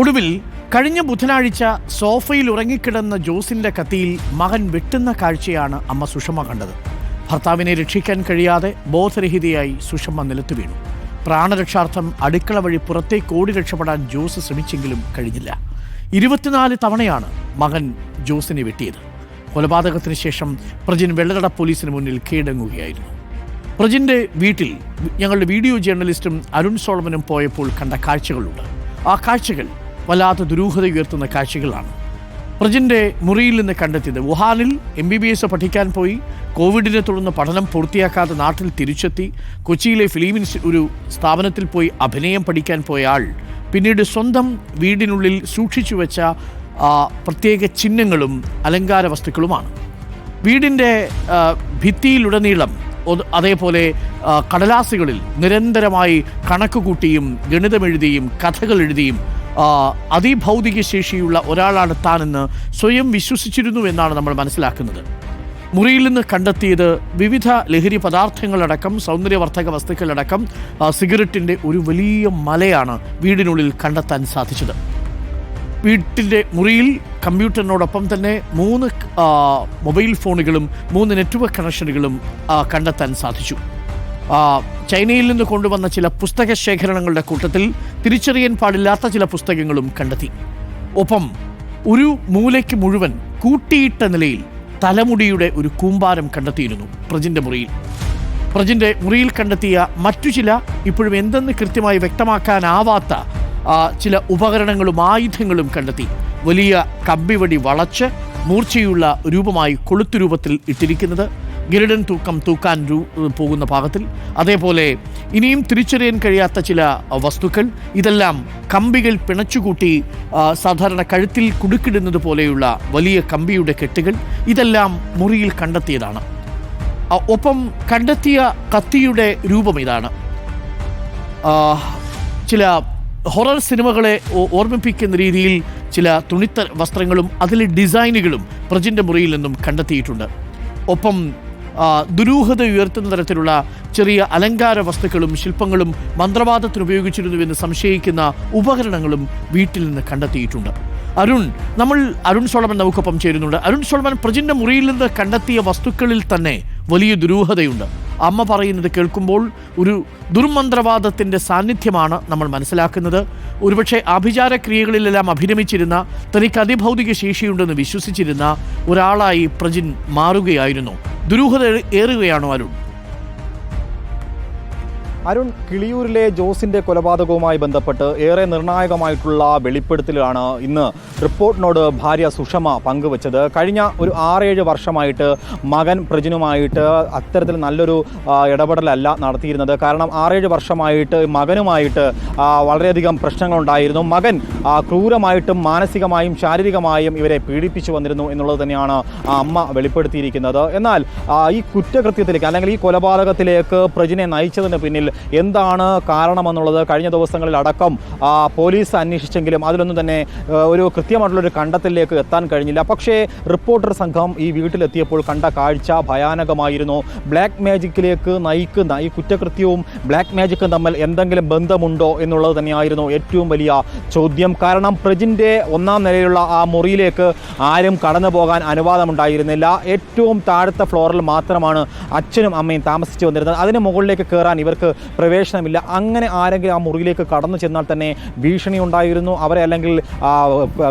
ഒടുവിൽ കഴിഞ്ഞ ബുധനാഴ്ച സോഫയിൽ ഉറങ്ങിക്കിടന്ന ജോസിന്റെ കത്തിയിൽ മകൻ വെട്ടുന്ന കാഴ്ചയാണ് അമ്മ സുഷമ കണ്ടത്. ഭർത്താവിനെ രക്ഷിക്കാൻ കഴിയാതെ ബോധരഹിതയായി സുഷമ നിലത്തു വീണു. പ്രാണരക്ഷാർത്ഥം അടുക്കള വഴി പുറത്തേക്ക് ഓടി രക്ഷപ്പെടാൻ ജോസ് ശ്രമിച്ചെങ്കിലും കഴിഞ്ഞില്ല. ഇരുപത്തിനാല് തവണയാണ് മകൻ ജോസിനെ വെട്ടിയത്. കൊലപാതകത്തിന് ശേഷം പ്രജിൻ വെള്ളകട പോലീസിന് മുന്നിൽ കീഴടങ്ങുകയായിരുന്നു. പ്രജിന്റെ വീട്ടിൽ ഞങ്ങളുടെ വീഡിയോ ജേർണലിസ്റ്റും അരുൺ സോളമനും പോയപ്പോൾ കണ്ട കാഴ്ചകളുണ്ട്. ആ കാഴ്ചകൾ വല്ലാത്ത ദുരൂഹത ഉയർത്തുന്ന കാഴ്ചകളാണ്. പ്രജിന്റെ മുറിയിൽ നിന്ന് കണ്ടെത്തിയത് വുഹാനിൽ എം ബി ബി എസ് പഠിക്കാൻ പോയി കോവിഡിനെ തുടർന്ന് പഠനം പൂർത്തിയാക്കാതെ നാട്ടിൽ തിരിച്ചെത്തി കൊച്ചിയിലെ ഫിലിം ഒരു സ്ഥാപനത്തിൽ പോയി അഭിനയം പഠിക്കാൻ പോയ ആൾ. പിന്നീട് സ്വന്തം വീടിനുള്ളിൽ സൂക്ഷിച്ചു വെച്ച പ്രത്യേക ചിഹ്നങ്ങളും അലങ്കാര വസ്തുക്കളുമാണ്. വീടിന്റെ ഭിത്തിയിലുടനീളം അതേപോലെ കടലാസുകളിൽ നിരന്തരമായി കണക്ക് കൂട്ടിയും ഗണിതമെഴുതിയും കഥകൾ എഴുതിയും അതിഭൗതിക ശേഷിയുള്ള ഒരാളാണ് താനെന്ന് സ്വയം വിശ്വസിച്ചിരുന്നു എന്നാണ് നമ്മൾ മനസ്സിലാക്കുന്നത്. മുറിയിൽ നിന്ന് കണ്ടെത്തിയത് വിവിധ ലഹരി പദാർത്ഥങ്ങളടക്കം സൗന്ദര്യവർദ്ധക വസ്തുക്കളടക്കം സിഗരറ്റിന്റെ ഒരു വലിയ മലയാണ് വീടിനുള്ളിൽ കണ്ടെത്താൻ സാധിച്ചത്. വീട്ടിന്റെ മുറിയിൽ കമ്പ്യൂട്ടറിനോടൊപ്പം തന്നെ മൂന്ന് മൊബൈൽ ഫോണുകളും മൂന്ന് നെറ്റ്വർക്ക് കണക്ഷനുകളും കണ്ടെത്താൻ സാധിച്ചു. ചൈനയിൽ നിന്ന് കൊണ്ടുവന്ന ചില പുസ്തക ശേഖരണങ്ങളുടെ കൂട്ടത്തിൽ തിരിച്ചറിയാൻ പാടില്ലാത്ത ചില പുസ്തകങ്ങളും കണ്ടെത്തി. ഒപ്പം ഒരു മൂലയ്ക്ക് മുഴുവൻ കൂട്ടിയിട്ട നിലയിൽ തലമുടിയുടെ ഒരു കൂമ്പാരം കണ്ടെത്തിയിരുന്നു പ്രജിന്റെ മുറിയിൽ. പ്രജിന്റെ മുറിയിൽ കണ്ടെത്തിയ മറ്റു ചില ഇപ്പോഴും എന്തെന്ന് കൃത്യമായി വ്യക്തമാക്കാനാവാത്ത ചില ഉപകരണങ്ങളും ആയുധങ്ങളും കണ്ടെത്തി. വലിയ കമ്പിവടി വളച്ച് മൂർച്ചയുള്ള രൂപമായി കൊളുത്തു രൂപത്തിൽ ഇട്ടിരിക്കുന്നത് ഗരുഡൻ തൂക്കം തൂക്കാൻ രൂ- പോകുന്ന ഭാഗത്തിൽ അതേപോലെ ഇനിയും തിരിച്ചറിയാൻ കഴിയാത്ത ചില വസ്തുക്കൾ. ഇതെല്ലാം കമ്പികൾ പിണച്ചുകൂട്ടി സാധാരണ കഴുത്തിൽ കുടുക്കിടുന്നത് പോലെയുള്ള വലിയ കമ്പിയുടെ കെട്ടുകൾ. ഇതെല്ലാം മുറിയിൽ കണ്ടെത്തിയതാണ്. ഒപ്പം കണ്ടെത്തിയ കത്തിയുടെ രൂപം ഇതാണ്. ചില ഹൊറർ സിനിമകളെ ഓർമ്മിപ്പിക്കുന്ന രീതിയിൽ ചില തുണിത്ത വസ്ത്രങ്ങളും അതിലെ ഡിസൈനുകളും പ്രജിന്റെ മുറിയിൽ നിന്നും കണ്ടെത്തിയിട്ടുണ്ട്. ഒപ്പം ദുരൂഹത ഉയർത്തുന്ന തരത്തിലുള്ള ചെറിയ അലങ്കാര വസ്തുക്കളും ശില്പങ്ങളും മന്ത്രവാദത്തിന് ഉപയോഗിച്ചിരുന്നുവെന്ന് സംശയിക്കുന്ന ഉപകരണങ്ങളും വീട്ടിൽ നിന്ന് കണ്ടെത്തിയിട്ടുണ്ട്. അരുൺ നമ്മൾ അരുൺ സോളമൻ നമുക്കൊപ്പം ചേരുന്നുണ്ട്. അരുൺ സോളമൻ പ്രജിന്റെ മുറിയിൽ നിന്ന് കണ്ടെത്തിയ വസ്തുക്കളിൽ തന്നെ വലിയ ദുരൂഹതയുണ്ട്. അമ്മ പറയുന്നത് കേൾക്കുമ്പോൾ ഒരു ദുർമന്ത്രവാദത്തിന്റെ സാന്നിധ്യമാണ് നമ്മൾ മനസ്സിലാക്കുന്നത്. ഒരുപക്ഷെ ആഭിചാര ക്രിയകളിലെല്ലാം അഭിരമിച്ചിരുന്ന തനിക്ക് അതിഭൗതിക ശേഷിയുണ്ടെന്ന് വിശ്വസിച്ചിരുന്ന ഒരാളായി പ്രജിൻ മാറുകയായിരുന്നു. ദുരൂഹത ഏറുകയാണോ അരുൺ. അരുൺ കിളിയൂരിലെ ജോസിന്റെ കൊലപാതകവുമായി ബന്ധപ്പെട്ട് ഏറെ നിർണായകമായിട്ടുള്ള വെളിപ്പെടുത്തലാണ് ഇന്ന് റിപ്പോർട്ടിനോട് ഭാര്യ സുഷമ പങ്കുവച്ചത്. കഴിഞ്ഞ ഒരു ആറേഴ് വർഷമായിട്ട് മകൻ പ്രജിനുമായിട്ട് അത്തരത്തിൽ നല്ലൊരു ഇടപെടലല്ല നടത്തിയിരുന്നത്. കാരണം ആറേഴ് വർഷമായിട്ട് മകനുമായിട്ട് വളരെയധികം പ്രശ്നങ്ങളുണ്ടായിരുന്നു. മകൻ ക്രൂരമായിട്ടും മാനസികമായും ശാരീരികമായും ഇവരെ പീഡിപ്പിച്ചു വന്നിരുന്നു എന്നുള്ളത് തന്നെയാണ് അമ്മ വെളിപ്പെടുത്തിയിരിക്കുന്നത്. എന്നാൽ ഈ കുറ്റകൃത്യത്തിലേക്ക് അല്ലെങ്കിൽ ഈ കൊലപാതകത്തിലേക്ക് പ്രജിനെ നയിച്ചതിന് പിന്നിൽ എന്താണ് കാരണമെന്നുള്ളത് കഴിഞ്ഞ ദിവസങ്ങളിൽ അടക്കം പോലീസ് അന്വേഷിച്ചെങ്കിലും അതിലൊന്നും തന്നെ ഒരു കൃത്യമായിട്ടുള്ളൊരു കണ്ടെത്തലിലേക്ക് എത്താൻ കഴിഞ്ഞില്ല. പക്ഷേ റിപ്പോർട്ടർ സംഘം ഈ വീട്ടിലെത്തിയപ്പോൾ കണ്ട കാഴ്ച ഭയാനകമായിരുന്നു. ബ്ലാക്ക് മാജിക്കിലേക്ക് നയിക്കുന്ന ഈ കുറ്റകൃത്യവും ബ്ലാക്ക് മാജിക്കും തമ്മിൽ എന്തെങ്കിലും ബന്ധമുണ്ടോ എന്നുള്ളത് തന്നെയായിരുന്നു ഏറ്റവും വലിയ ചോദ്യം. കാരണം പ്രജിന്റെ ഒന്നാം നിലയിലുള്ള ആ മുറിയിലേക്ക് ആരും കടന്നു പോകാൻ അനുവാദമുണ്ടായിരുന്നില്ല. ഏറ്റവും താഴത്തെ ഫ്ലോറിൽ മാത്രമാണ് അച്ഛനും അമ്മയും താമസിച്ചു വന്നിരുന്നത്. അതിന് മുകളിലേക്ക് കയറാൻ ഇവർക്ക് പ്രവേശനമില്ല. അങ്ങനെ ആരെങ്കിലും ആ മുറിയിലേക്ക് കടന്നു ചെന്നാൽ തന്നെ ഭീഷണി ഉണ്ടായിരുന്നു. അവരെ അല്ലെങ്കിൽ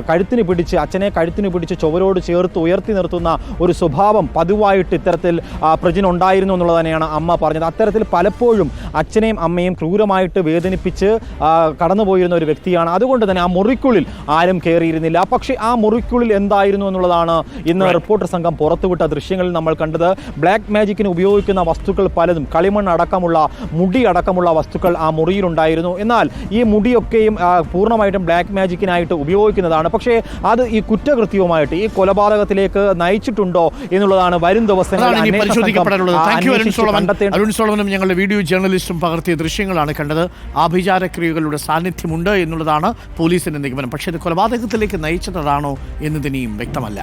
കഴുത്തിന് പിടിച്ച് അച്ഛനെ കഴുത്തിന് പിടിച്ച് ചുവരോട് ചേർത്ത് ഉയർത്തി നിർത്തുന്ന ഒരു സ്വഭാവം പതിവായിട്ട് ഇത്തരത്തിൽ പ്രജിനുണ്ടായിരുന്നു എന്നുള്ളത് തന്നെയാണ് അമ്മ പറഞ്ഞത്. അത്തരത്തിൽ പലപ്പോഴും അച്ഛനെയും അമ്മയും ക്രൂരമായിട്ട് വേദനിപ്പിച്ച് കടന്നുപോയിരുന്ന ഒരു വ്യക്തിയാണ്. അതുകൊണ്ട് തന്നെ ആ മുറിക്കുള്ളിൽ ആരും കയറിയിരുന്നില്ല പക്ഷേ ആ മുറിക്കുള്ളിൽ എന്തായിരുന്നു എന്നുള്ളതാണ് ഇന്ന് റിപ്പോർട്ടർ സംഘം പുറത്തുവിട്ട ദൃശ്യങ്ങളിൽ നമ്മൾ കണ്ടത്. ബ്ലാക്ക് മാജിക്കിന് ഉപയോഗിക്കുന്ന വസ്തുക്കൾ പലതും കളിമണ്ണ് അടക്കമുള്ള മുടി അടക്കമുള്ള വസ്തുക്കൾ ആ മുറിയിലുണ്ടായിരുന്നു. എന്നാൽ ഈ മുടിയൊക്കെയും പൂർണമായിട്ടും ബ്ലാക്ക് മാജിക്കിനായിട്ട് ഉപയോഗിക്കുന്നതാണ്. പക്ഷേ അത് ഈ കുറ്റകൃത്യവുമായിട്ട് ഈ കൊലപാതകത്തിലേക്ക് നയിച്ചിട്ടുണ്ടോ എന്നുള്ളതാണ് വരും ദിവസങ്ങളിൽ അരുൺ അന്വേഷിച്ച് അരുൺ സോളമനും ഞങ്ങളുടെ വീഡിയോ ജേർണലിസ്റ്റും പകർത്തിയ ദൃശ്യങ്ങളാണ് കണ്ടത്. ആഭിചാരക്രിയകളുടെ സാന്നിധ്യമുണ്ട് എന്നുള്ളതാണ് പോലീസിന്റെ നിഗമനം. പക്ഷേ ഇത് കൊലപാതകത്തിലേക്ക് നയിച്ചതാണോ എന്നതിനെയും വ്യക്തമല്ല.